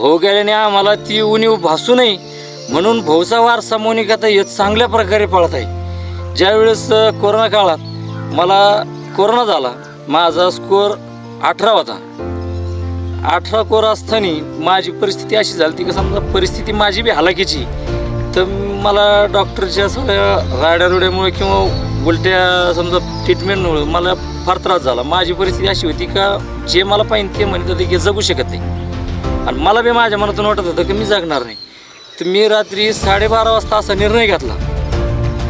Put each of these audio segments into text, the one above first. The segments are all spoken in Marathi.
भाऊ गेल्याने आम्हाला ती उणीव भासू नये म्हणून भाऊचा वारसा आता येत चांगल्या प्रकारे पाळत आहे. ज्यावेळेस कोरोना काळात मला कोरोना झाला माझा स्कोअर अठरा होता. अठरा कोर असताना माझी परिस्थिती अशी झाली ती का समजा परिस्थिती माझी बी हलाखीची तर मला डॉक्टरच्या सगळ्या राड्यारुड्यामुळे किंवा उलट्या समजा ट्रीटमेंटमुळे मला फार त्रास झाला. माझी परिस्थिती अशी होती का जे मला पाहिजे ते म्हणत होते की जगू शकत नाही. आणि मला बी माझ्या मनातून वाटत होतं की मी जगणार नाही. तर मी रात्री साडेबारा वाजता असा निर्णय घेतला.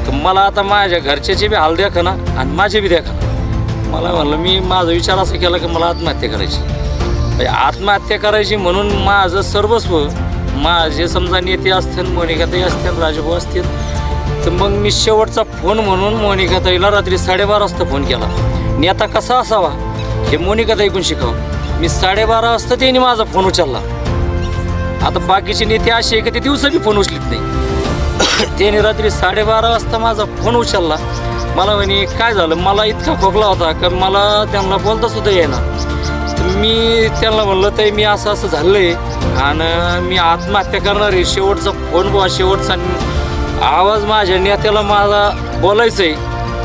तर मला आता माझ्या घरच्याचे बी हाल द्या ना आणि माझे बी द्या मला म्हणलं मी माझा विचार असा केला की मला आत्महत्या करायची. म्हणजे आत्महत्या करायची म्हणून माझं सर्वस्व माझे समजा नेते असतील मोनिकाताई असतील राजभाऊ असतील तर मग मी शेवटचा फोन म्हणून मोनिकाताईला रात्री साडेबारा वाजता फोन केला. नेता कसा असावा हे मोनिकाताई ऐकून शिकावं. मी साडेबारा वाजता त्यांनी माझा फोन उचलला. आता बाकीचे नेते असे आहे की ते दिवसा बी फोन उचलीत नाही. त्याने रात्री साडेबारा वाजता माझा फोन उचलला. मला म्हणे काय झालं? मला इतका खोकला होता का? मला त्यांना बोलता सुद्धा येईना. तर मी त्यांना म्हणलं तर मी असं असं झालं आहे आणि मी आत्महत्या करणार आहे. शेवटचा फोन बुवा शेवटचा आवाज माझ्या नेत्याला मला बोलायचं आहे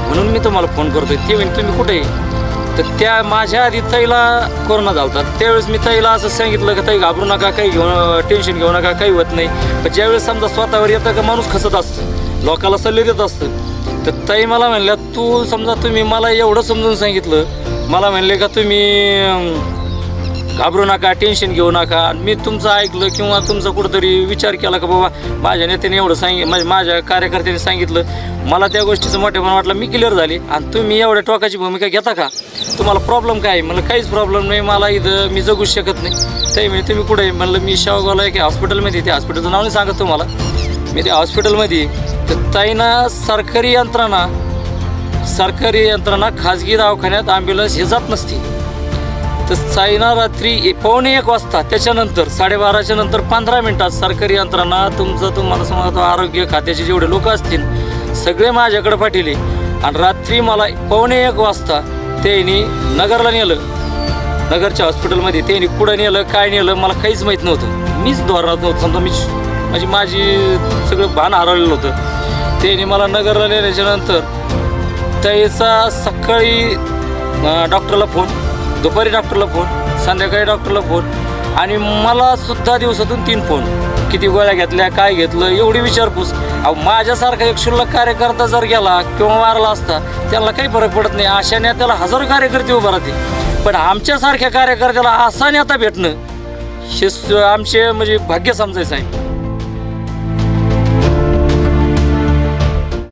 म्हणून मी तुम्हाला फोन करतोय. ते म्हणे तुम्ही कुठे आहे? तर त्या माझ्या आधी ताईला कोरोना झाला होता त्यावेळेस मी ताईला असं सांगितलं की ताई घाबरू नका काही घेऊ टेन्शन घेऊ नका काही होत नाही. पण ज्यावेळेस समजा स्वतःवर येतं का माणूस खसत असतं. लोकाला सल्ले देत असतं. तर ताई मला म्हणल्या तू समजा तुम्ही मला एवढं समजून सांगितलं मला म्हणले का तुम्ही घाबरू नका टेन्शन घेऊ नका. आणि मी तुमचं ऐकलं किंवा तुमचा कुठंतरी विचार केला का बाबा माझ्या नेत्याने एवढं सांग म्हणजे माझ्या कार्यकर्त्याने सांगितलं. मला त्या गोष्टीचं मोठेपण वाटलं मी क्लिअर झाली. आणि तुम्ही एवढ्या टोकाची भूमिका घेता का? तुम्हाला प्रॉब्लेम काय आहे? मला काहीच प्रॉब्लेम नाही. मला इथं मी जगूच शकत नाही. ते म्हणजे तुम्ही कुठे म्हणलं मी शावगावला आहे की हॉस्पिटलमध्ये ते हॉस्पिटलचं नाव नाही सांगत तुम्हाला. मी त्या हॉस्पिटलमध्ये तर ताईना सरकारी यंत्रणा सरकारी यंत्रणा खाजगी दवाखान्यात ॲम्ब्युलन्स हे जात नसते. तर साईना रात्री ए- पावणे एक वाजता त्याच्यानंतर साडेबाराच्या नंतर पंधरा मिनिटात सरकारी यंत्रणा तुमचं तुम्हाला समजा आरोग्य खात्याचे जेवढे लोक असतील सगळे माझ्याकडे पाठिले. आणि रात्री मला पावणे एक वाजता त्यांनी नगरला नेलं. नगरच्या हॉस्पिटलमध्ये त्यांनी कुठं नेलं काय नेलं मला काहीच माहीत नव्हतं. मीच धोरणात नव्हतं समजा मी म्हणजे माझी सगळं भान हरवलेलं होतं. त्यांनी मला नगरला नेल्याच्यानंतर त्याचा सकाळी डॉक्टरला फोन दुपारी डॉक्टरला फोन संध्याकाळी डॉक्टरला फोन आणि मला सुद्धा दिवसातून तीन फोन किती गोळ्या घेतल्या काय घेतलं एवढी विचारपूस. अहो माझ्यासारखा एक क्षुल्लक कार्यकर्ता जर गेला किंवा मारला असता त्याला काही फरक पडत नाही. अशा नेत्याला हजारो कार्यकर्ते उभं राहते पण आमच्यासारख्या कार्यकर्त्याला असा नेता भेटणं हे आमचे म्हणजे भाग्य समजायचं आहे.